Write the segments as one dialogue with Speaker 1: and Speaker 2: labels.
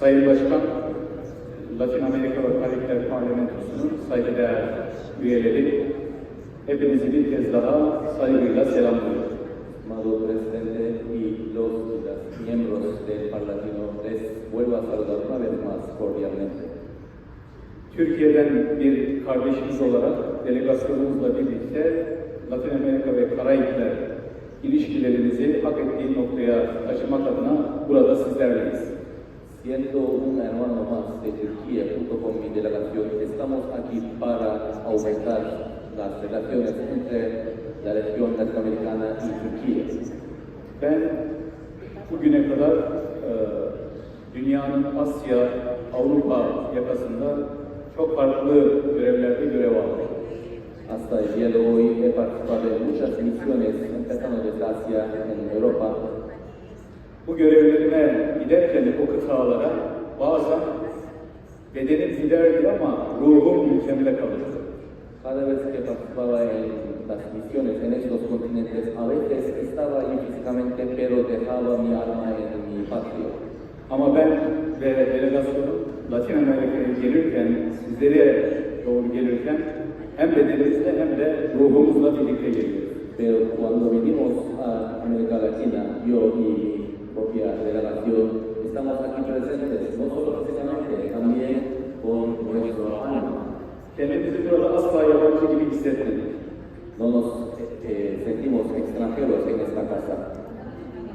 Speaker 1: Sayın Başkan, Latin Amerika ve Karayipler Parlamentosu'nun saygıdeğer üyeleri, hepinizi bir kez daha saygıyla selamlıyorum.
Speaker 2: Estimado presidente y los y las miembros del Parlatino, les vuelvo a saludar una vez más cordialmente.
Speaker 1: Türkiye'den bir kardeşimiz olarak delegasyonumuzla birlikte Latin Amerika ve Karayipler ilişkilerimizi hak ettiği noktaya taşımak adına burada sizlerleyiz.
Speaker 2: Siendo un hermano más de Turquía junto con mi delegación, estamos aquí para aumentar las relaciones entre la región latinoamericana y Turquía.
Speaker 1: Ben bugüne kadar e, dünyanın Asya, Avrupa yakasında çok farklı görevlerde görev aldım.
Speaker 2: Hasta el día de hoy he participado en muchas misiones, empezando desde Asia, en Europa,
Speaker 1: Bu görevlerime giderken o kıtalara bazen bedenim giderdi ama ruhum ülkemde kalırdı.
Speaker 2: Cada vez que participaba en las misiones en estos continentes, a veces estaba ahí físicamente, pero dejaba mi alma en mi patria.
Speaker 1: Ama ben ve delegasyonum Latin Amerika'ya gelirken, sizlere doğru gelirken hem bedenimizle hem de ruhumuzla birlikte geliyoruz.
Speaker 2: Pero cuando vinimos a América Latina, yo y mi propia delegación, estamos aquí presentes, no solo físicamente, también con nuestro alma.
Speaker 1: Kendimizi burada asla yabancı gibi hissetmedik.
Speaker 2: No nos eh, sentimos extranjeros en esta casa.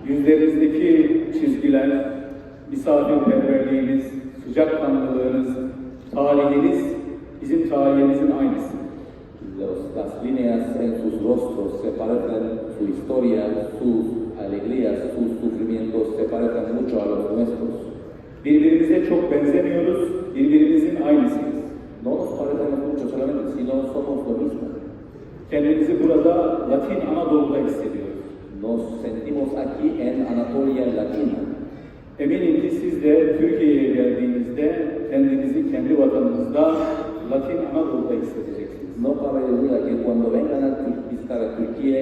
Speaker 1: Yüzlerinizdeki çizgiler, misafirperverliğiniz, sıcakkanlılığınız, talihiniz bizim tarihimizin aynısı.
Speaker 2: Los- las líneas en sus rostros se parecen, su historia, sus alegrías, sus sufrimientos se parecen mucho a los nuestros.
Speaker 1: Birbirimize çok benzemiyoruz, birbirimizin aynısıyız.
Speaker 2: No nos parecemos mucho solamente, sino somos lo mismo.
Speaker 1: Kendimizi burada Latin Anadolu'da hissediyoruz.
Speaker 2: Nos sentimos aquí en Anatolia Latina.
Speaker 1: Eminim ki siz de Türkiye'ye geldiğinizde kendinizi kendi vatanınızda Latin Anadolu'da hissedeceksiniz.
Speaker 2: No cabe duda que cuando vengan a visitar a Turquía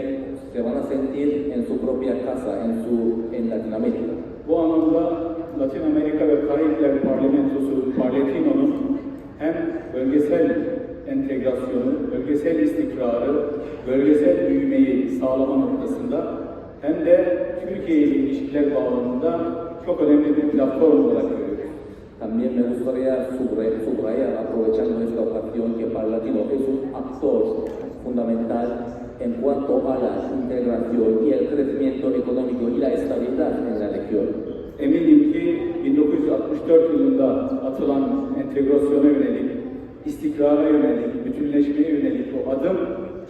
Speaker 2: se van a sentir en su propia casa, en, su, en Latinoamérica.
Speaker 1: Bu anlamda Latin Amerika ve Karayipler Parlamentosu Parletino'nun hem bölgesel entegrasyonu, bölgesel istikrarı, bölgesel büyümeyi sağlama noktasında hem de Türkiye ile ilişkiler bağlamında çok önemli bir platform olarak görüyoruz.
Speaker 2: También me gustaría subrayar, aprovechando esta ocasión, que Parlatino es un actor fundamental en cuanto a la integración y el crecimiento económico y la estabilidad en la región.
Speaker 1: Eminim ki 1964 yılında atılan entegrasyona yönelik, istikrara yönelik, bütünleşmeye yönelik o adım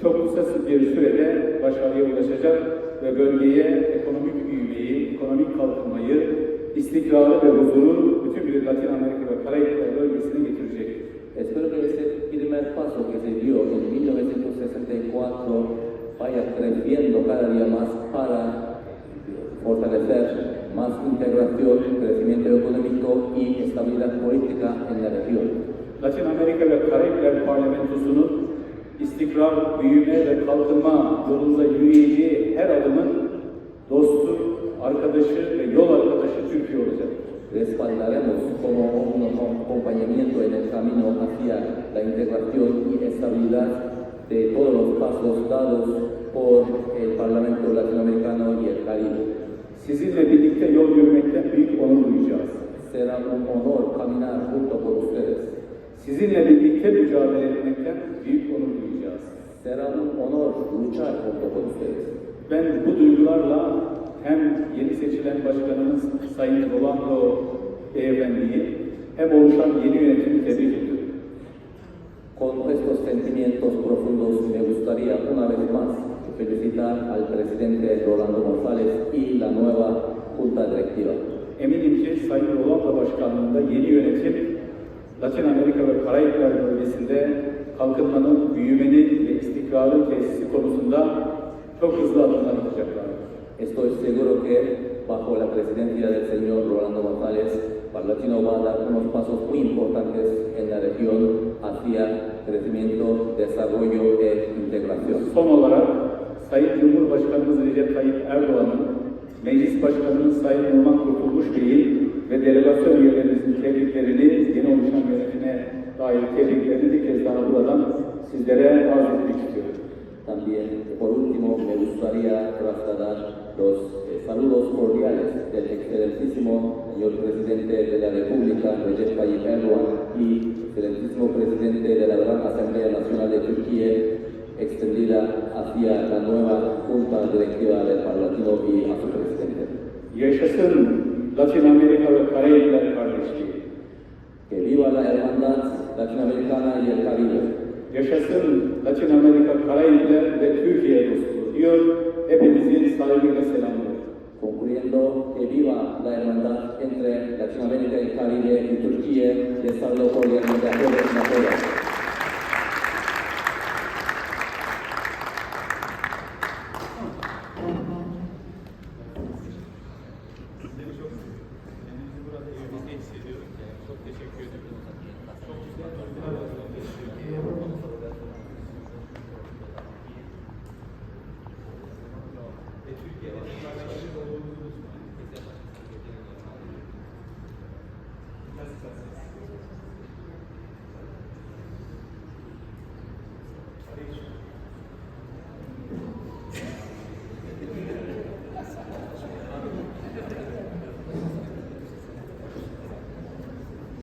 Speaker 1: çok kısa bir sürede başarıya ulaşacak ve bölgeye ekonomik büyümeyi, ekonomik kalkınmayı, istikrarı ve huzuru bütün bir Latin Amerika ve
Speaker 2: primer paso que se dio en 1964 vaya creciendo cada día más para fortalecer más integración, crecimiento económico y estabilidad política en la región.
Speaker 1: Latin Amerika ve Karayipler Parlamentosu'nun istikrar, büyüme ve kalkınma yolunda yürüyeceği her adımın dostu, arkadaşı ve yol arkadaşı Türkiye olacaktır.
Speaker 2: Respaldaremos como un acompañamiento en el camino hacia la integración y estabilidad de todos los pasos dados por el Parlamento Latinoamericano y el Caribe.
Speaker 1: Sizinle birlikte yol yürümekten büyük onur duyacağız.
Speaker 2: Será un honor caminar junto con ustedes.
Speaker 1: Sizinle birlikte mücadele etmekten büyük onur duyacağız.
Speaker 2: Será un honor luchar junto con ustedes.
Speaker 1: Ben bu duygularla hem yeni seçilen başkanımız Sayın Rolando Beyefendi'yi hem oluşan yeni yönetimi tebrik ediyorum.
Speaker 2: Con estos sentimientos profundos me gustaría una vez más felicitar al presidente Rolando González y la nueva Junta Directiva.
Speaker 1: Eminim ki Sayın Rolando Başkanlığında yeni yönetim Latin Amerika ve Karayipler bölgesinde kalkınmanın, büyümenin ve istikrarın tesisi konusunda çok hızlı adımlar atacaklardır.
Speaker 2: Estoy seguro que bajo la presidencia del señor Rolando González, Parlatino va a dar unos pasos muy importantes en la región hacia crecimiento, desarrollo e integración.
Speaker 1: Son olarak Sayın Cumhurbaşkanımız Recep Tayyip Erdoğan'ın, Meclis Başkanımız Sayın Numan Kurtulmuş Bey'in ve delegasyon üyelerimizin tebriklerini, yeni oluşan yönetime dair tebriklerini bir kez daha buradan sizlere arz etmek istiyorum.
Speaker 2: También, por último, me gustaría trasladar los eh, saludos cordiales del excelentísimo señor presidente de la República, Recep Tayyip Erdogan, y excelentísimo presidente de la Gran Asamblea Nacional de Turquía, extendida hacia la nueva Junta Directiva del Parlamento y a su presidente.
Speaker 1: Yaşasın Latin Amerika ve kardeşliği.
Speaker 2: Que viva la hermandad latinoamericana y el Caribe.
Speaker 1: Yaşasın Latin Amerika, Karayipler ve Türkiye dostluğu diyor. Evangelio es. Este
Speaker 2: concluyendo que viva la hermandad entre Latinoamérica y Caribe y Turquía y estando por la de la